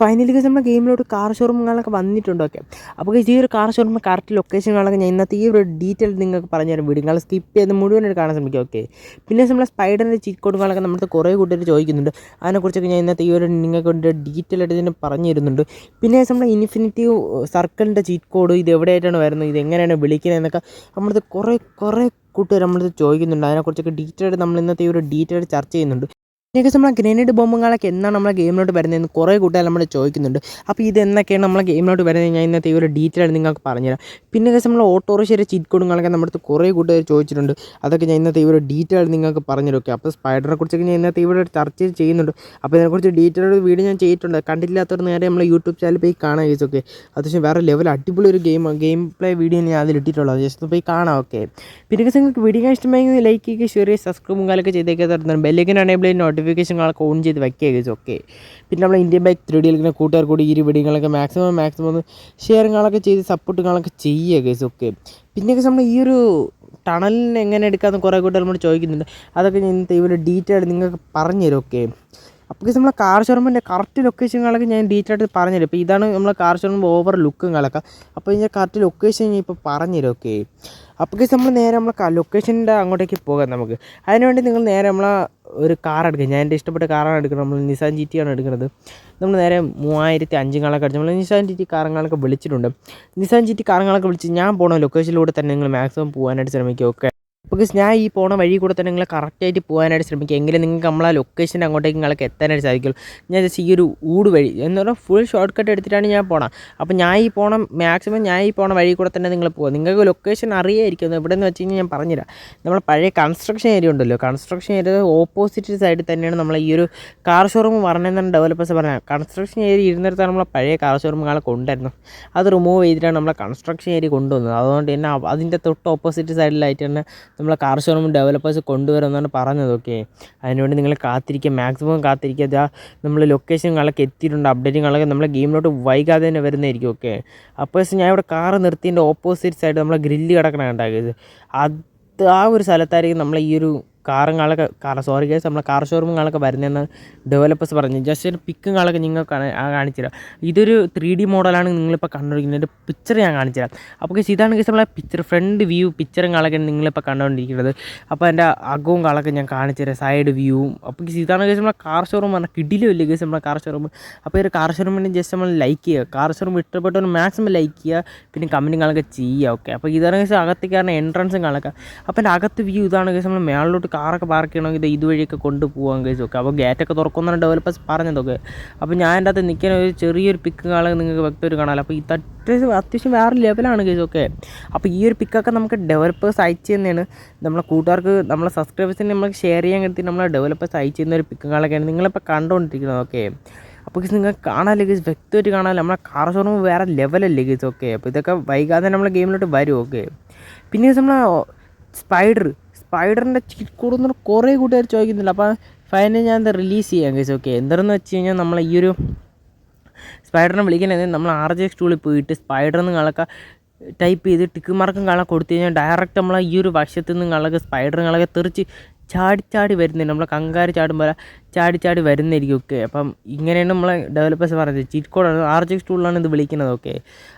Finally guys നമ്മുടെ ഗെയിമിലോട്ട് car ഷോറൂമുകളൊക്കെ വന്നിട്ടുണ്ട് okay അപ്പോൾ ഈ ഒരു കാർ ഷോറൂം കറക്റ്റ് ലൊക്കേഷനുകളൊക്കെ ഞാൻ ഇന്നത്തെ ഈ ഒരു ഡീറ്റെയിൽ നിങ്ങൾക്ക് പറഞ്ഞു തരാൻ വീഡിയോ നിങ്ങൾ സ്കിപ്പ് ചെയ്ത് മുഴുവനായിട്ട് കാണാൻ ശ്രമിക്കുക ഓക്കെ പിന്നെ നമ്മളെ സ്പൈഡറിന്റെ ചീറ്റ് കോഡുകളൊക്കെ നമ്മുടെ കുറേ കൂട്ടർ ചോദിക്കുന്നുണ്ട്. അതിനെക്കുറിച്ചൊക്കെ ഞാൻ ഇന്നത്തെ ഈ ഒരു നിങ്ങൾക്ക് കൊണ്ട് ഡീറ്റെയിൽ ആയിട്ട് ഇതിനെ പറഞ്ഞു തരുന്നുണ്ട്. പിന്നെ നമ്മളെ ഇൻഫിനിറ്റി സർക്കിളിന്റെ ചീറ്റ് കോഡ് ഇത് എവിടെയായിട്ടാണ് വരുന്നത്? ഇത് എങ്ങനെയാണ് വിളിക്കുന്നത് എന്നൊക്കെ നമ്മളത് കുറേ കുറേ കൂട്ടുകാർ നമ്മളത് ചോദിക്കുന്നുണ്ട്. അതിനെക്കുറിച്ചൊക്കെ ഡീറ്റെയിൽ ആയിട്ട് നമ്മൾ ഇന്നത്തെ ഈ ഒരു ഡീറ്റെയിൽ ചർച്ച ചെയ്യുന്നുണ്ട്. ഇതിനൊക്കെ നമ്മളെ ഗ്രനേഡ് ബോംബുകളൊക്കെ എന്നാണ് നമ്മളെ ഗെയിമിലോട്ട് വരുന്നതെന്ന് കുറേ കൂട്ടുകാർ നമ്മൾ ചോദിക്കുന്നുണ്ട്. അപ്പോൾ ഇത് എന്നൊക്കെയാണ് നമ്മളെ ഗെയിമിലോട്ട് വരുന്നത്? ഞാൻ ഇന്നത്തെ ഒരു ഡീറ്റെയിൽ നിങ്ങൾക്ക് പറഞ്ഞുതരാം. പിന്നെ guys നമ്മൾ ഓട്ടോറിക്ഷയുടെ ചീറ്റ് കോഡുകളൊക്കെ നമ്മുടെ അടുത്ത് കുറേ കൂട്ടുകാർ ചോദിച്ചിട്ടുണ്ട്. അതൊക്കെ ഞാൻ ഇന്നത്തെ ഒരു ഡീറ്റെയിൽ നിങ്ങൾക്ക് പറഞ്ഞുതരും. അപ്പോൾ സ്പൈഡറിനെ കുറിച്ചൊക്കെ ഞാൻ ഇന്നത്തെ ഇവിടെ ചർച്ച ചെയ്യുന്നുണ്ട്. അപ്പോൾ ഇതിനെക്കുറിച്ച് ഡീറ്റെയിൽ ഒരു വീഡിയോ ഞാൻ ചെയ്തിട്ടുണ്ട്. കണ്ടില്ലാത്തവർ നേരെ നമ്മളെ യൂട്യൂബ് ചാനൽ പോയി കാണാൻ ചോദിച്ചൊക്കെ അത്യാവശ്യം വേറെ ലെവൽ അടിപൊളി ഒരു ഗെയിം ഗെയിം പ്ലേ വീഡിയോ ഞാൻ അതിൽ ജസ്റ്റ് പോയി കാണാം ഓക്കെ പിന്നെ നിങ്ങൾക്ക് വീഡിയോ ഇഷ്ടമായെങ്കിൽ ലൈക്ക് ചെയ്യുക ഷെയർ ചെയ്യുക സബ്സ്ക്രൈബും കാലൊക്കെ ചെയ്തേക്കാൻ തരുന്നുണ്ട് ബെല്ലിക്കൻ അണേബിൾ ചെയ്ത് നോട്ടിഫിക്കേഷനുകളൊക്കെ ഓൺ ചെയ്ത് വയ്ക്കുക ഗൈസ് ഓക്കെ പിന്നെ നമ്മൾ ഇന്ത്യൻ ബൈക്ക് ത്രീ ഡി കളിക്കുന്ന കൂട്ടുകാർ കൂടി ഈ വീഡിയോകളൊക്കെ മാക്സിമം മാക്സിമം ഒന്ന് ഷെയറുകളൊക്കെ ചെയ്ത് സപ്പോർട്ട് സപ്പോർട്ടുകളൊക്കെ ചെയ്യുക ഗൈസ് ഓക്കെ പിന്നെയൊക്കെ നമ്മൾ ഈ ഒരു ടണലിന് എങ്ങനെ എടുക്കാമെന്ന് കുറേ കൂട്ടുകാർ നമ്മൾ ചോദിക്കുന്നുണ്ട്. അതൊക്കെ ഞാൻ ഇന്നത്തെ ഒരു ഡീറ്റെയിൽ നിങ്ങൾക്ക് പറഞ്ഞുതരും ഓക്കെ അപ്പോൾ നമ്മളെ കാർ ഷോറൂമിന്റെ കറക്റ്റ് ലൊക്കേഷനുകളൊക്കെ ഞാൻ ഡീറ്റെയിൽ ആയിട്ട് പറഞ്ഞുതരും. ഇപ്പോൾ ഇതാണ് നമ്മളെ കാർ ഷോറൂം ഓവർ ലുക്കും കളൊക്കെ. അപ്പോൾ ഇതിന്റെ കറക്റ്റ് ലൊക്കേഷൻ ഞാൻ ഇപ്പോൾ പറഞ്ഞുതരും ഓക്കെ അപ്പോൾ നമ്മൾ നേരെ നമ്മളെ ലൊക്കേഷന്റെ അങ്ങോട്ടേക്ക് പോകാം നമുക്ക്. അതിനുവേണ്ടി നിങ്ങൾ നേരെ നമ്മളെ ഒരു കാർ എടുക്കുക. ഞാൻ എന്റെ ഇഷ്ടപ്പെട്ട കാറാണ് എടുക്കുന്നത്. നമ്മൾ നിസാൻ ജി ടി ആണ് എടുക്കുന്നത്. നമ്മൾ നേരെ മൂവായിരത്തി അഞ്ച് കാളൊക്കെ അടിച്ചു നമ്മൾ നിസാൻ ജി ടി കാറുകളൊക്കെ വിളിച്ചിട്ടുണ്ട്. നിസാൻ ജി ടി കാറുകളൊക്കെ വിളിച്ച് ഞാൻ പോണ ലൊക്കേഷനിലൂടെ തന്നെ നിങ്ങൾ മാക്സിമം പോകാനായിട്ട് ശ്രമിക്കുക ഓക്കെ അപ്പോൾ ഞാൻ ഈ പോണ വഴി കൂടെ തന്നെ നിങ്ങൾ കറക്റ്റായിട്ട് പോകാനായിട്ട് ശ്രമിക്കുക. എങ്കിലും നിങ്ങൾക്ക് നമ്മളെ ലൊക്കേഷൻ അങ്ങോട്ടേക്ക് നിങ്ങൾക്ക് എത്താനായിട്ട് സാധിക്കുള്ളൂ. ഞാൻ ജസ്റ്റ് ഈ ഒരു ഊട് വഴി എന്ന് പറഞ്ഞാൽ ഫുൾ ഷോർട്ട് കട്ട് എടുത്തിട്ടാണ് ഞാൻ പോണം. അപ്പോൾ ഞാൻ ഈ പോണ മാക്സിമം ഞാൻ ഈ പോണ വഴി കൂടെ തന്നെ നിങ്ങൾ പോകുക നിങ്ങൾക്ക് ലൊക്കേഷൻ അറിയായിരിക്കും എവിടെ നിന്ന് വെച്ച് കഴിഞ്ഞാൽ ഞാൻ പറഞ്ഞുതരാം. നമ്മൾ പഴയ കൺസ്ട്രക്ഷൻ ഏരിയ ഉണ്ടല്ലോ. കൺസ്ട്രക്ഷൻ ഏരിയ ഓപ്പോസിറ്റ് സൈഡിൽ തന്നെയാണ് നമ്മൾ ഈ ഒരു കാർ ഷോറൂം പറഞ്ഞതെന്നാണ് ഡെവലപ്പേഴ്സ് പറഞ്ഞത് കൺസ്ട്രക്ഷൻ ഏരിയ ഇരുന്നിടത്താണ് നമ്മളെ പഴയ കാർ ഷോറൂമുകളെ കൊണ്ടുവരുന്നത്. അത് റിമൂവ് ചെയ്തിട്ടാണ് നമ്മളെ കൺസ്ട്രക്ഷൻ ഏരിയ കൊണ്ടുവന്നത്. അതുകൊണ്ട് തന്നെ അതിന്റെ തൊട്ട് ഓപ്പോസിറ്റ് സൈഡിലായിട്ട് തന്നെ നമ്മളെ കാർ ഷോറൂം ഡെവലപ്പേഴ്സ് കൊണ്ടുവരുമെന്നാണ് പറഞ്ഞത് ഓക്കെ അതിനുവേണ്ടി നിങ്ങൾ കാത്തിരിക്കുക മാക്സിമം കാത്തിരിക്കുക. ഇതാ നമ്മൾ ലൊക്കേഷൻ കളൊക്കെ എത്തിയിട്ടുണ്ട് അപ്ഡേറ്റിംഗ് കളൊക്കെ നമ്മളെ ഗെയിമിലോട്ട് വൈകാതെ തന്നെ വരുന്നതായിരിക്കും ഓക്കെ അപ്പോൾ ഞാൻ ഇവിടെ കാർ നിർത്തിയതിന്റെ ഓപ്പോസിറ്റ് സൈഡ് നമ്മളെ ഗ്രില്ല് കിടക്കണ കണ്ടാക്കിയത് അത് ആ ഒരു സ്ഥലത്തായിരിക്കും നമ്മളെ ഈ ഒരു കാറുകളൊക്കെ കാർ സോറി കേസ് നമ്മളെ കാർ ഷോറൂമുകളൊക്കെ വരുന്നതെന്ന് ഡെവലപ്പേഴ്സ് പറഞ്ഞു. ജസ്റ്റ് ഒരു പിക്കുകളൊക്കെ നിങ്ങൾക്ക് കാണിച്ചു തരാം ഇതൊരു ത്രീ ഡി മോഡലാണ് നിങ്ങളിപ്പോൾ കണ്ടുകൊണ്ടിരിക്കുന്നത് പിക്ചർ ഞാൻ കാണിച്ചു തരാം അപ്പോൾ കേസ് ഇതാണ് കേസ് നമ്മളെ പിക്ചർ ഫ്രണ്ട് വ്യൂ പിക്ചറും കാളൊക്കെയാണ് നിങ്ങളിപ്പോൾ കണ്ടുകൊണ്ടിരിക്കുന്നത് അപ്പോൾ എന്റെ അകവും കാളൊക്കെ ഞാൻ കാണിച്ചു തരാം സൈഡ് വ്യൂവും അപ്പോൾ കേസ് ഇതാണ് കേസ് നമ്മളെ കാർ ഷോറൂം പറഞ്ഞാൽ കിഡിലും ഇല്ല കേസ് നമ്മളെ കാർ ഷോറൂം അപ്പോൾ ഈ ഒരു കാർ ഷോറൂമിന് ജസ്റ്റ് നമ്മൾ ലൈക്ക് ചെയ്യുക. കാർ ഷോറൂം ഇഷ്ടപ്പെട്ടവർ മാക്സിമം ലൈക്ക് ചെയ്യുക. പിന്നെ കമന്റുകളൊക്കെ ചെയ്യുക. ഓക്കെ അപ്പോൾ ഇതാണ് കേസ് അകത്തേക്കാണ് എൻട്രൻസും കാളൊക്കെ അപ്പോൾ എന്റെ അകത്ത് വ്യൂ ഇതാണ് കേസ് നമ്മൾ മേളിലോട്ട് കാറൊക്കെ പാർക്ക് ചെയ്യണമെങ്കിൽ ഇത് ഇതുവഴിയൊക്കെ കൊണ്ടുപോകാൻ കഴിച്ചു ഓക്കെ അപ്പോൾ ഗേറ്റൊക്കെ തുറക്കുന്നതാണ് ഡെവലപ്പേഴ്സ് പറഞ്ഞതൊക്കെ. അപ്പോൾ ഞാൻ എന്റെ അകത്ത് നിൽക്കാൻ ഒരു ചെറിയൊരു പിക്ക് കാണാൻ നിങ്ങൾക്ക് വ്യക്തമായിട്ട് കാണാമല്ലോ. അപ്പോൾ ഈ അത്യാവശ്യം അത്യാവശ്യം വേറെ ലെവലാണ് കേസ് ഓക്കെ അപ്പോൾ ഈ ഒരു പിക്കൊക്കെ നമുക്ക് ഡെവലപ്പേഴ്സ് അയച്ചു തന്നെയാണ്. നമ്മളെ കൂട്ടുകാർക്ക് നമ്മളെ സബ്സ്ക്രൈബേഴ്സിന് നമ്മൾ ഷെയർ ചെയ്യാൻ കഴിഞ്ഞിട്ട് നമ്മളെ ഡെവലപ്പേഴ്സ് അയച്ചു തന്ന ഒരു പിക്കുകളൊക്കെയാണ് നിങ്ങളിപ്പോൾ കണ്ടുകൊണ്ടിരിക്കുന്നത് ഓക്കെ അപ്പോൾ നിങ്ങൾ കാണാൻ ലഗേജ് വ്യക്തമായിട്ട് കാണാമല്ലോ. നമ്മളെ കാർ ഷോറൂം വേറെ ലെവലല്ലേ ലഗേജ് ഓക്കെ അപ്പോൾ ഇതൊക്കെ വൈകാതെ നമ്മളെ ഗെയിമിലോട്ട് വരും ഓക്കെ പിന്നെ നമ്മൾ സ്പൈഡർ സ്പൈഡറിന്റെ ചീറ്റ് കോഡ് കുറേ കൂട്ടുകാർ ചോദിക്കുന്നില്ല. അപ്പോൾ ഫൈനൽ ഞാൻ എന്താ റിലീസ് ചെയ്യാം കേസ് ഓക്കെ എന്തെന്ന് വെച്ച് കഴിഞ്ഞാൽ നമ്മൾ ഈ ഒരു സ്പൈഡറിനെ വിളിക്കണേ നമ്മൾ ആർ ജെ ടൂളിൽ പോയിട്ട് സ്പൈഡർ എന്ന് ടൈപ്പ് ചെയ്ത് ടിക്ക് മാർക്കും കള കൊടുത്തു കഴിഞ്ഞാൽ ഡയറക്റ്റ് നമ്മൾ ഈ ഒരു വശത്ത് നിന്ന് കളക്ക് സ്പൈഡർ കളക്കെ തെറിച്ച് ചാടി ചാടി വരുന്നേ നമ്മളെ കങ്കാര് പോലെ ചാടി ചാടി വരുന്നതായിരിക്കും ഒക്കെ. അപ്പം ഇങ്ങനെയാണ് നമ്മളെ ഡെവലപ്പേഴ്സ് പറയുന്നത്. ചീറ്റ് കോഡാണ് ആർ ജെക്സ് ടൂളിലാണ് ഇത് വിളിക്കുന്നത് ഓക്കെ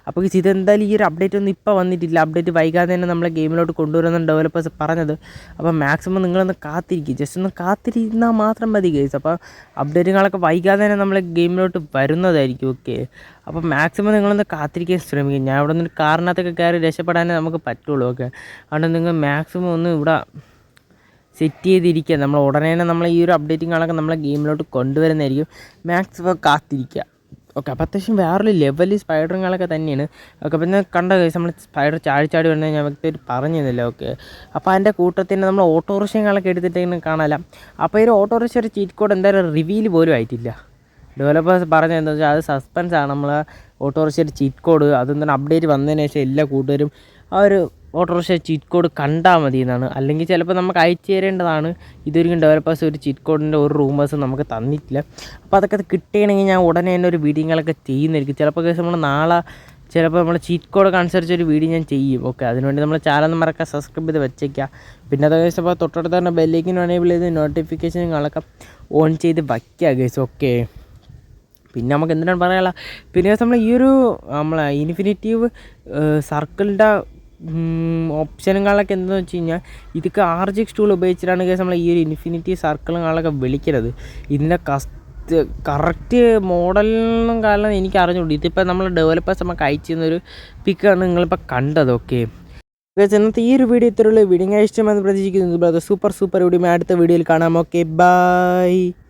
അപ്പോൾ ഇത് ഇതെന്തായാലും ഈ ഒരു അപ്ഡേറ്റ് ഒന്നും ഇപ്പോൾ വന്നിട്ടില്ല. അപ്ഡേറ്റ് വൈകാതെ തന്നെ നമ്മളെ ഗെയിമിലോട്ട് കൊണ്ടുവരുന്നതാണ് ഡെവലപ്പേഴ്സ് പറഞ്ഞത്. അപ്പോൾ മാക്സിമം നിങ്ങളൊന്ന് കാത്തിരിക്കും. ജസ്റ്റ് ഒന്ന് കാത്തിരുന്നാൽ മാത്രം മതി ഗൈസ്. അപ്പോൾ അപ്ഡേറ്റുകളൊക്കെ വൈകാതെ തന്നെ നമ്മളെ ഗെയിമിലോട്ട് വരുന്നതായിരിക്കും ഓക്കെ അപ്പോൾ മാക്സിമം നിങ്ങളൊന്ന് കാത്തിരിക്കാൻ ശ്രമിക്കും. ഞാൻ ഇവിടെ നിന്ന് കാറിനകത്തൊക്കെ കയറി രക്ഷപ്പെടാനേ നമുക്ക് പറ്റുള്ളൂ ഓക്കെ അതുകൊണ്ട് നിങ്ങൾ മാക്സിമം ഒന്ന് ഇവിടെ സെറ്റ് ചെയ്തിരിക്കുക നമ്മൾ ഉടനെ തന്നെ നമ്മൾ ഈ ഒരു അപ്ഡേറ്റിങ്ങളൊക്കെ നമ്മളെ ഗെയിമിലോട്ട് കൊണ്ടുവരുന്നതായിരിക്കും. മാക്സിമം കാത്തിരിക്കുക. ഓക്കെ അപ്പോൾ അത്യാവശ്യം വേറൊരു ലെവലിൽ സ്പൈഡറുകളൊക്കെ തന്നെയാണ്. ഓക്കെ പിന്നെ കണ്ട കേസ് നമ്മൾ സ്പൈഡർ ചാടി ചാടി വരുന്നത് ഞാൻ വ്യക്തമായിട്ട് തന്നില്ല ഓക്കെ അപ്പോൾ അതിന്റെ കൂട്ടത്തിൽ നമ്മൾ ഓട്ടോറിക്ഷകളൊക്കെ എടുത്തിട്ട് കാണാല. അപ്പോൾ ഈ ഒരു ഓട്ടോറിക്ഷയുടെ ചീറ്റ് കോഡ് എന്തായാലും റിവീൽ പോലും ആയിട്ടില്ല. ഡെവലപ്പേഴ്സ് പറഞ്ഞത് എന്താ വെച്ചാൽ അത് സസ്പെൻസ് ആണ്. നമ്മൾ ഓട്ടോറിക്ഷയുടെ ചീറ്റ് കോഡ് അതെന്താണ് അപ്ഡേറ്റ് വന്നതിന് ശേഷം എല്ലാ കൂട്ടുകാരും ആ ഒരു ഓട്ടോറിക്ഷ ചീറ്റ് കോഡ് കണ്ടാൽ മതി എന്നാണ് അല്ലെങ്കിൽ ചിലപ്പോൾ നമുക്ക് അയച്ചു തരേണ്ടതാണ്. ഇതൊരിക്കും ഡെവലപ്പേഴ്സ് ഒരു ചീറ്റ് കോഡിന്റെ ഒരു റൂമേഴ്സ് നമുക്ക് തന്നിട്ടില്ല. അപ്പോൾ അതൊക്കെ കിട്ടുകയാണെങ്കിൽ ഞാൻ ഉടനെ തന്നെ ഒരു വീഡിയോകളൊക്കെ ചെയ്യുന്നതായിരിക്കും. ചിലപ്പോൾ കേസ് നമ്മൾ നാളെ ചിലപ്പോൾ നമ്മൾ ചീറ്റ് കോഡൊക്കെ അനുസരിച്ച് ഒരു വീഡിയോ ഞാൻ ചെയ്യും. ഓക്കെ അതിനുവേണ്ടി നമ്മൾ ചാനൽ മറക്കാൻ സബ്സ്ക്രൈബ് ചെയ്ത് വെച്ചേക്കുക. പിന്നെ അത് കഴിച്ച് അപ്പോൾ തൊട്ടടുത്ത് തന്നെ ബെല്ലേക്കിന് എനേബിൾ ചെയ്ത് നോട്ടിഫിക്കേഷനുകളൊക്കെ ഓൺ ചെയ്ത് വയ്ക്കുക ഗൈസ് ഓക്കെ പിന്നെ നമുക്ക് എന്തിനാണ് പറയാനുള്ള പിന്നെ നമ്മൾ ഈ ഒരു നമ്മളെ ഇൻഫിനിറ്റീവ് സർക്കിളിന്റെ ഓപ്ഷനുകളൊക്കെ എന്താണെന്ന് വെച്ച് കഴിഞ്ഞാൽ ഇതൊക്കെ ആർ ടൂൾ ഉപയോഗിച്ചിട്ടാണ് കേസ് നമ്മൾ ഈ ഒരു ഇൻഫിനിറ്റി സർക്കിളുകളൊക്കെ വിളിക്കുന്നത് ഇതിന്റെ കസ്റ്റ് കറക്റ്റ് മോഡലിനും കാരണം എനിക്ക് അറിഞ്ഞുകൊണ്ട് ഇതിപ്പോൾ നമ്മൾ ഡെവലപ്പേഴ്സ് നമുക്ക് അയച്ചു തന്നൊരു പിക്കാണ് നിങ്ങളിപ്പോൾ കണ്ടത് ഓക്കെ ഇന്നത്തെ ഈ ഒരു വീഡിയോ ഇത്രയുള്ള വീഡിയോ ഇഷ്ടമെന്ന് പ്രതീക്ഷിക്കുന്നു. സൂപ്പർ സൂപ്പർ വീഡിയോ അടുത്ത വീഡിയോയിൽ കാണാം ഓക്കെ ബൈ